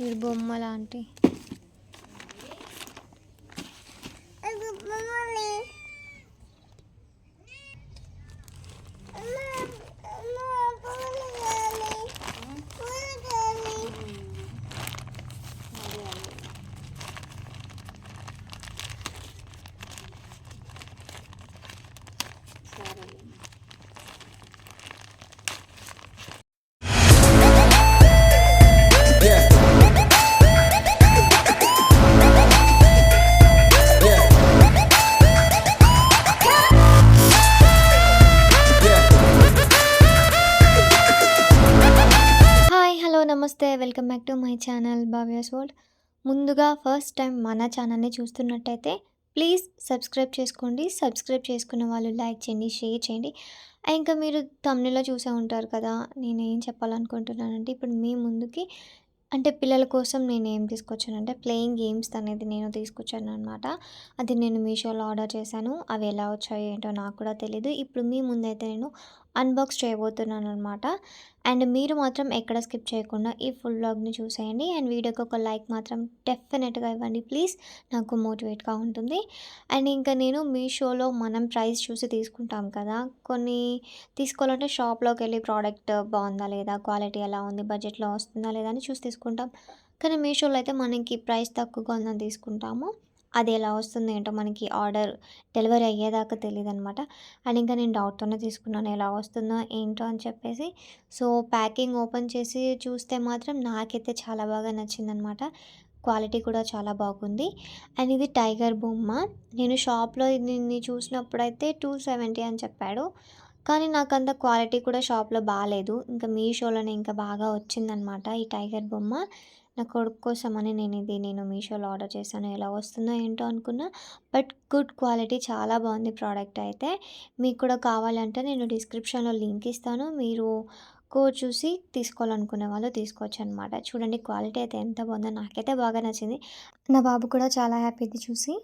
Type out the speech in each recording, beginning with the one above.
మీరు బొమ్మ లాంటి. నమస్తే welcome back to my channel Bhavya's world ముందుగా ఫస్ట్ టైం మన ఛానల్ని చూస్తున్నట్టయితే ప్లీజ్ సబ్స్క్రైబ్ చేసుకోండి. సబ్స్క్రైబ్ చేసుకున్న వాళ్ళు లైక్ చేయండి షేర్ చేయండి. ఇంకా మీరు తమిళలో చూసే ఉంటారు కదా నేను ఏం చెప్పాలనుకుంటున్నానంటే ఇప్పుడు మీ ముందుకి అంటే పిల్లల కోసం నేను ఏం తీసుకొచ్చానంటే ప్లేయింగ్ గేమ్స్ అనేది నేను తీసుకొచ్చాను అనమాట అది నేను మీషోలో ఆర్డర్ చేశాను. అవి ఎలా వచ్చాయో ఏంటో నాకు కూడా తెలియదు ఇప్పుడు మీ ముందైతే నేను అన్బాక్స్ చేయబోతున్నాను అనమాట అండ్ మీరు మాత్రం ఎక్కడ స్కిప్ చేయకుండా ఈ ఫుల్ బ్లాగ్ని చూసేయండి. అండ్ వీడియోకి ఒక లైక్ మాత్రం డెఫినెట్గా ఇవ్వండి ప్లీజ్. నాకు మోటివేట్గా ఉంటుంది. అండ్ ఇంకా నేను మీషోలో మనం ప్రైస్ చూసి తీసుకుంటాం కదా. కొన్ని తీసుకోవాలంటే షాప్లోకి వెళ్ళి ప్రోడక్ట్ బాగుందా లేదా క్వాలిటీ ఎలా ఉంది బడ్జెట్లో వస్తుందా లేదా అని చూసి తీసుకుంటాం. కానీ మీషోలో అయితే మనకి ప్రైస్ తక్కువగా ఉందని తీసుకుంటాము. అది ఎలా వస్తుంది ఏంటో మనకి ఆర్డర్ డెలివరీ అయ్యేదాకా తెలియదు అనమాట అండ్ ఇంకా నేను డౌట్తోనే తీసుకున్నాను ఎలా వస్తుందో ఏంటో అని చెప్పేసి. సో ప్యాకింగ్ ఓపెన్ చేసి చూస్తే మాత్రం నాకైతే చాలా బాగా నచ్చిందనమాట క్వాలిటీ కూడా చాలా బాగుంది. అండ్ ఇది టైగర్ బొమ్మ. నేను షాప్లో దీన్ని చూసినప్పుడైతే టూ సెవెంటీ అని చెప్పాడు. కానీ నాకు అంత క్వాలిటీ కూడా షాప్లో బాగాలేదు ఇంకా మీషోలోనే ఇంకా బాగా వచ్చిందనమాట ఈ టైగర్ బొమ్మ. నా కొడుకు కోసమని నేను ఇది నేను మీషోలో ఆర్డర్ చేశాను. ఎలా వస్తుందో ఏంటో అనుకున్నా. బట్ గుడ్ క్వాలిటీ చాలా బాగుంది ప్రోడక్ట్ అయితే. మీకు కూడా కావాలంటే నేను డిస్క్రిప్షన్లో లింక్ ఇస్తాను. మీరు కోడ్ చూసి తీసుకోవాలనుకునే వాళ్ళు తీసుకోవచ్చు అనమాట చూడండి క్వాలిటీ అయితే ఎంత బాగుందో. నాకైతే బాగా నచ్చింది. నా బాబు కూడా చాలా హ్యాపీ ఇది చూసి.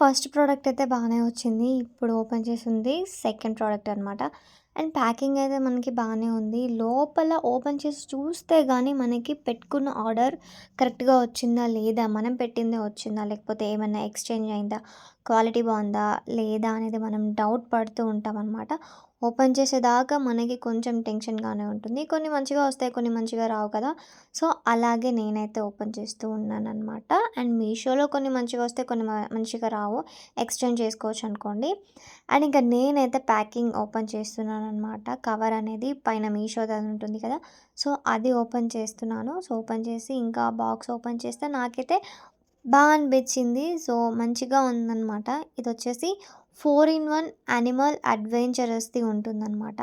ఫస్ట్ ప్రోడక్ట్ అయితే బాగానే వచ్చింది. ఇప్పుడు ఓపెన్ చేసింది సెకండ్ ప్రోడక్ట్ అనమాట అండ్ ప్యాకింగ్ అయితే మనకి బాగానే ఉంది. లోపల ఓపెన్ చేసి చూస్తే కానీ మనకి పెట్టుకున్న ఆర్డర్ కరెక్ట్గా వచ్చిందా లేదా మనం పెట్టిందే వచ్చిందా లేకపోతే ఏమైనా ఎక్స్చేంజ్ అయిందా క్వాలిటీ బాగుందా లేదా అనేది మనం డౌట్ పడుతూ ఉంటాం అనమాట ఓపెన్ చేసేదాకా మనకి కొంచెం టెన్షన్గానే ఉంటుంది. కొన్ని మంచిగా వస్తాయి కొన్ని మంచిగా రావు కదా. సో అలాగే నేనైతే ఓపెన్ చేస్తూ ఉన్నాను అనమాట అండ్ మీషోలో కొన్ని మంచిగా వస్తాయి కొన్ని మంచిగా రావు. ఎక్స్చేంజ్ చేసుకోవచ్చు అనుకోండి. అండ్ ఇంకా నేనైతే ప్యాకింగ్ ఓపెన్ చేస్తున్నాను. అనమాట కవర్ అనేది పైన మీషోది అది ఉంటుంది కదా. సో అది ఓపెన్ చేస్తున్నాను. సో ఓపెన్ చేసి ఇంకా బాక్స్ ఓపెన్ చేస్తే నాకైతే బాగా అనిపించింది. సో మంచిగా ఉందన్నమాట. ఇది వచ్చేసి ఫోర్ ఇన్ వన్ యానిమల్ అడ్వెంచరస్ది ఉంటుందన్నమాట.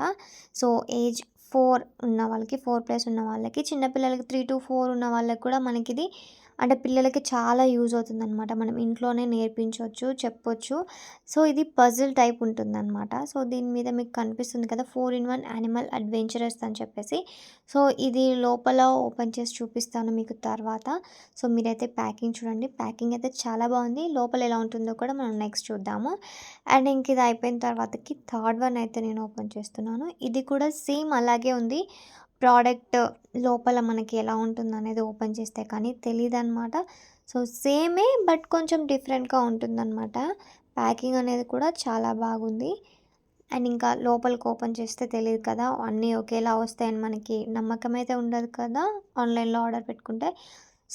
సో ఏజ్ ఫోర్ ఉన్న వాళ్ళకి ఫోర్ ప్లస్ ఉన్న వాళ్ళకి చిన్నపిల్లలకి త్రీ టు ఫోర్ ఉన్న వాళ్ళకి కూడా మనకి ఇది అంటే పిల్లలకి చాలా యూజ్ అవుతుందన్నమాట. మనం ఇంట్లోనే నేర్పించవచ్చు చెప్పొచ్చు. సో ఇది పజిల్ టైప్ ఉంటుందన్నమాట. సో దీని మీద మీకు కనిపిస్తుంది కదా four in one animal adventurous అని చెప్పేసి. సో ఇది లోపల ఓపెన్ చేసి చూపిస్తాను మీకు తర్వాత. సో మీరైతే ప్యాకింగ్ చూడండి. ప్యాకింగ్ అయితే చాలా బాగుంది. లోపల ఎలా ఉంటుందో కూడా మనం నెక్స్ట్ చూద్దాము. అండ్ ఇంక ఇది అయిపోయిన తర్వాతకి థర్డ్ వన్ అయితే నేను ఓపెన్ చేస్తున్నాను. ఇది కూడా సేమ్ అలాగే ఉంది. ప్రోడక్ట్ లోపల మనకి ఎలా ఉంటుంది అనేది ఓపెన్ చేస్తే కానీ తెలియదు అనమాట సో సేమే బట్ కొంచెం డిఫరెంట్గా ఉంటుందన్నమాట. ప్యాకింగ్ అనేది కూడా చాలా బాగుంది. అండ్ ఇంకా లోపలికి ఓపెన్ చేస్తే తెలియదు కదా అన్నీ ఒకేలా వస్తాయని మనకి నమ్మకం అయితే ఉండదు కదా ఆన్లైన్లో ఆర్డర్ పెట్టుకుంటే.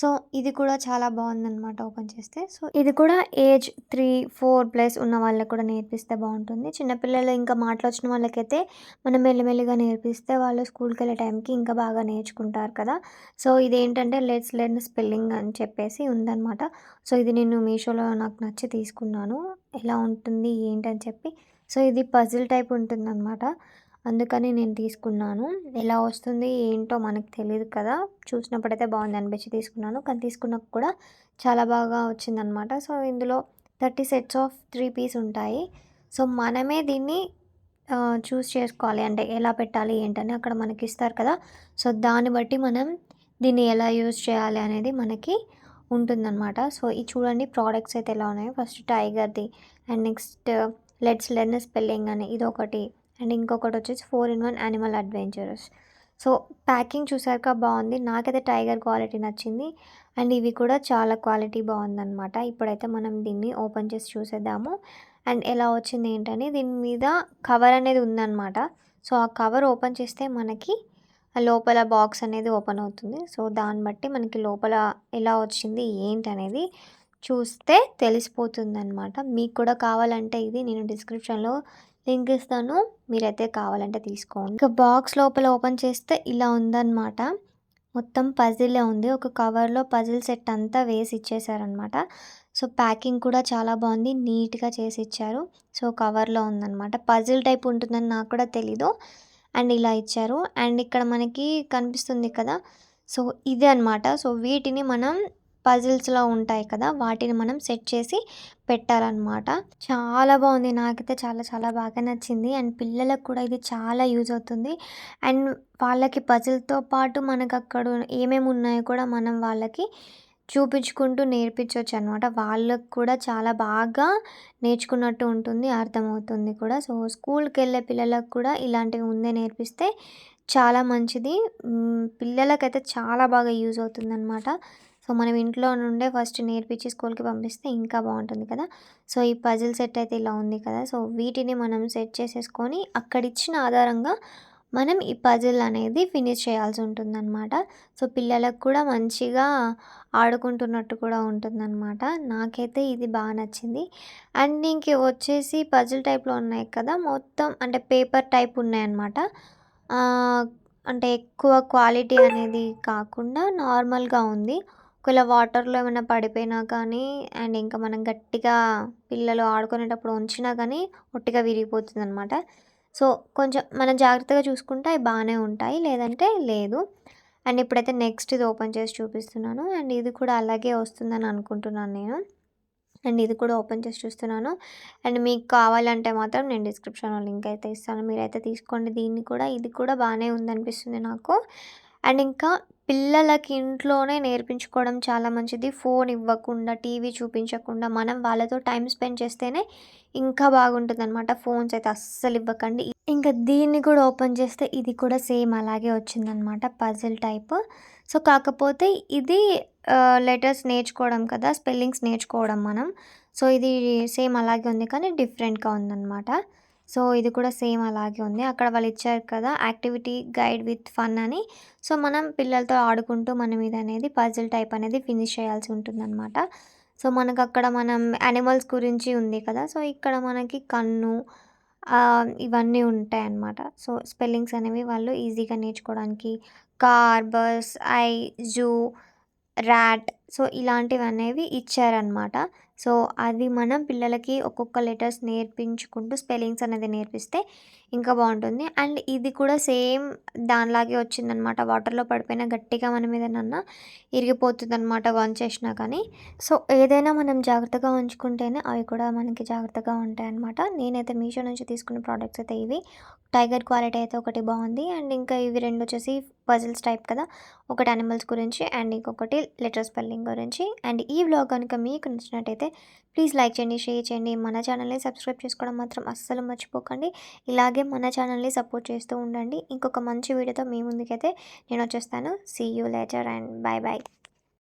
సో ఇది కూడా చాలా బాగుందన్నమాట ఓపెన్ చేస్తే. సో ఇది కూడా ఏజ్ త్రీ ఫోర్ ప్లస్ ఉన్న వాళ్ళకి కూడా నేర్పిస్తే బాగుంటుంది. చిన్నపిల్లలు ఇంకా మాటలు వచ్చిన వాళ్ళకైతే మనం మెల్లమెల్లిగా నేర్పిస్తే వాళ్ళు స్కూల్కి వెళ్ళే టైంకి ఇంకా బాగా నేర్చుకుంటారు కదా. సో ఇదేంటంటే లెట్స్ లెర్న్ స్పెల్లింగ్ అని చెప్పేసి ఉందన్నమాట. సో ఇది నేను మీషోలో నాకు నచ్చి తీసుకున్నాను. ఎలా ఉంటుంది ఏంటని చెప్పి. సో ఇది పజిల్ టైప్ ఉంటుందన్నమాట. అందుకని నేను తీసుకున్నాను. ఎలా వస్తుంది ఏంటో మనకు తెలియదు కదా. చూసినప్పుడైతే బాగుంది అనిపించి తీసుకున్నాను. కానీ తీసుకున్నాక కూడా చాలా బాగా వచ్చిందనమాట సో ఇందులో thirty sets of three piece ఉంటాయి. సో మనమే దీన్ని చూస్ చేసుకోవాలి. అంటే ఎలా పెట్టాలి ఏంటని అక్కడ మనకి ఇస్తారు కదా. సో దాన్ని బట్టి మనం దీన్ని ఎలా యూజ్ చేయాలి అనేది మనకి ఉంటుందన్నమాట. సో ఈ చూడండి ప్రోడక్ట్స్ అయితే ఎలా ఉన్నాయో. First టైగర్ది and next let's learn spelling అని ఇది ఒకటి అండ్ ఇంకొకటి వచ్చేసి four in one animal adventurous. So packing చూసాక బాగుంది. నాకైతే టైగర్ క్వాలిటీ నచ్చింది. అండ్ ఇవి కూడా చాలా క్వాలిటీ బాగుందన్నమాట. ఇప్పుడైతే మనం దీన్ని ఓపెన్ చేసి చూసేద్దాము. అండ్ ఎలా వచ్చింది ఏంటని దీని మీద కవర్ అనేది ఉందన్నమాట. సో ఆ కవర్ ఓపెన్ చేస్తే మనకి లోపల బాక్స్ అనేది ఓపెన్ అవుతుంది. సో దాన్ని బట్టి మనకి లోపల ఎలా వచ్చింది ఏంటి అనేది చూస్తే తెలిసిపోతుంది అనమాట మీకు కూడా కావాలంటే ఇది నేను డిస్క్రిప్షన్లో లింక్ ఇస్తాను మీరైతే కావాలంటే తీసుకోండి. ఇంకా బాక్స్ లోపల ఓపెన్ చేస్తే ఇలా ఉందన్నమాట. మొత్తం పజిలే ఉంది. ఒక కవర్లో పజిల్ సెట్ అంతా వేసి ఇచ్చేసారనమాట సో ప్యాకింగ్ కూడా చాలా బాగుంది. నీట్గా చేసి ఇచ్చారు. సో కవర్లో ఉందన్నమాట. పజిల్ టైప్ ఉంటుందని నాకు కూడా తెలీదు. అండ్ ఇలా ఇచ్చారు. అండ్ ఇక్కడ మనకి కనిపిస్తుంది కదా. సో ఇదే అనమాట సో వీటిని మనం పజిల్స్లో ఉంటాయి కదా వాటిని మనం సెట్ చేసి పెట్టాలన్నమాట. చాలా బాగుంది. నాకైతే చాలా చాలా బాగా నచ్చింది. అండ్ పిల్లలకు కూడా ఇది చాలా యూజ్ అవుతుంది. అండ్ వాళ్ళకి పజిల్తో పాటు మనకు అక్కడ ఏమేమి ఉన్నాయో కూడా మనం వాళ్ళకి చూపించుకుంటూ నేర్పించవచ్చు అనమాట వాళ్ళకు కూడా చాలా బాగా నేర్చుకున్నట్టు ఉంటుంది అర్థమవుతుంది కూడా. సో స్కూల్కి వెళ్ళే పిల్లలకు కూడా ఇలాంటివి ముందే నేర్పిస్తే చాలా మంచిది. పిల్లలకైతే చాలా బాగా యూజ్ అవుతుందన్నమాట. సో మనం ఇంట్లో నుండే ఫస్ట్ నేర్పించి స్కూల్కి పంపిస్తే ఇంకా బాగుంటుంది కదా. సో ఈ పజిల్ సెట్ అయితే ఇలా ఉంది కదా. సో వీటిని మనం సెట్ చేసేసుకొని అక్కడ ఇచ్చిన ఆధారంగా మనం ఈ పజిల్ అనేది ఫినిష్ చేయాల్సి ఉంటుందన్నమాట. సో పిల్లలకు కూడా మంచిగా ఆడుకుంటున్నట్టు కూడా ఉంటుందన్నమాట. నాకైతే ఇది బాగా నచ్చింది. అండ్ ఇంక వచ్చేసి పజిల్ టైప్లో ఉన్నాయి కదా. మొత్తం అంటే పేపర్ టైప్ ఉన్నాయన్నమాట. అంటే ఎక్కువ క్వాలిటీ అనేది కాకుండా నార్మల్గా ఉంది. ఒకవేళ వాటర్లో ఏమైనా పడిపోయినా కానీ అండ్ ఇంకా మనం గట్టిగా పిల్లలు ఆడుకునేటప్పుడు ఉంచినా కానీ ఒట్టిగా విరిగిపోతుంది అనమాట సో కొంచెం మనం జాగ్రత్తగా చూసుకుంటే అవి బాగానే ఉంటాయి లేదంటే లేదు. అండ్ ఇప్పుడైతే నెక్స్ట్ ఇది ఓపెన్ చేసి చూపిస్తున్నాను. అండ్ ఇది కూడా అలాగే వస్తుందని అనుకుంటున్నాను నేను. అండ్ ఇది కూడా ఓపెన్ చేసి చూస్తున్నాను. అండ్ మీకు కావాలంటే మాత్రం నేను డిస్క్రిప్షన్లో లింక్ అయితే ఇస్తాను. మీరైతే తీసుకోండి. దీన్ని కూడా ఇది కూడా బాగానే ఉందనిపిస్తుంది నాకు. అండ్ ఇంకా పిల్లలకి ఇంట్లోనే నేర్పించుకోవడం చాలా మంచిది. ఫోన్ ఇవ్వకుండా టీవీ చూపించకుండా మనం వాళ్ళతో టైం స్పెండ్ చేస్తేనే ఇంకా బాగుంటుంది అనమాట ఫోన్స్ అయితే అస్సలు ఇవ్వకండి. ఇంకా దీన్ని కూడా ఓపెన్ చేస్తే ఇది కూడా సేమ్ అలాగే వచ్చిందనమాట పజిల్ టైప్. సో కాకపోతే ఇది లెటర్స్ నేర్చుకోవడం కదా స్పెల్లింగ్స్ నేర్చుకోవడం మనం. సో ఇది సేమ్ అలాగే ఉంది కానీ డిఫరెంట్గా ఉందన్నమాట. సో ఇది కూడా సేమ్ అలాగే ఉంది. అక్కడ వాళ్ళు ఇచ్చారు కదా యాక్టివిటీ గైడ్ విత్ ఫన్ అని. సో మనం పిల్లలతో ఆడుకుంటూ మనం ఇది అనేది పజిల్ టైప్ అనేది ఫినిష్ చేయాల్సి ఉంటుందన్నమాట. సో మనకు అక్కడ మనం యానిమల్స్ గురించి ఉంది కదా సో ఇక్కడ మనకి కన్ను ఇవన్నీ ఉంటాయి అన్నమాట సో స్పెల్లింగ్స్ అనేవి వాళ్ళు ఈజీగా నేర్చుకోవడానికి car bus eye zoo rat so ఇలాంటివి అనేవి ఇచ్చారనమాట సో అది మనం పిల్లలకి ఒక్కొక్క లెటర్స్ నేర్పించుకుంటూ స్పెల్లింగ్స్ అనేది నేర్పిస్తే ఇంకా బాగుంటుంది. అండ్ ఇది కూడా సేమ్ దానిలాగే వచ్చిందనమాట వాటర్లో పడిపోయినా గట్టిగా మనం ఏదైనా ఇరిగిపోతుంది అనమాట వంచేసినా కానీ. సో ఏదైనా మనం జాగ్రత్తగా ఉంచుకుంటేనే అవి కూడా మనకి జాగ్రత్తగా ఉంటాయి అనమాట నేనైతే మీషో నుంచి తీసుకున్న ప్రోడక్ట్స్ అయితే ఇవి. టైగర్ క్వాలిటీ అయితే ఒకటి బాగుంది. అండ్ ఇంకా ఇవి రెండు వచ్చేసి పజిల్స్ టైప్ కదా. ఒకటి అనిమల్స్ గురించి అండ్ ఇంకొకటి లెటర్ స్పెల్లింగ్. గురించి. అండ్ ఈ వ్లాగ్ కనుక మీకు నచ్చినట్టయితే ప్లీజ్ లైక్ చేయండి షేర్ చేయండి. మన ఛానల్ని సబ్స్క్రైబ్ చేసుకోవడం మాత్రం అస్సలు మర్చిపోకండి. ఇలాగే మన ఛానల్ని సపోర్ట్ చేస్తూ ఉండండి. ఇంకొక మంచి వీడియోతో మీ ముందుకైతే నేను వచ్చేస్తాను. See you later and bye bye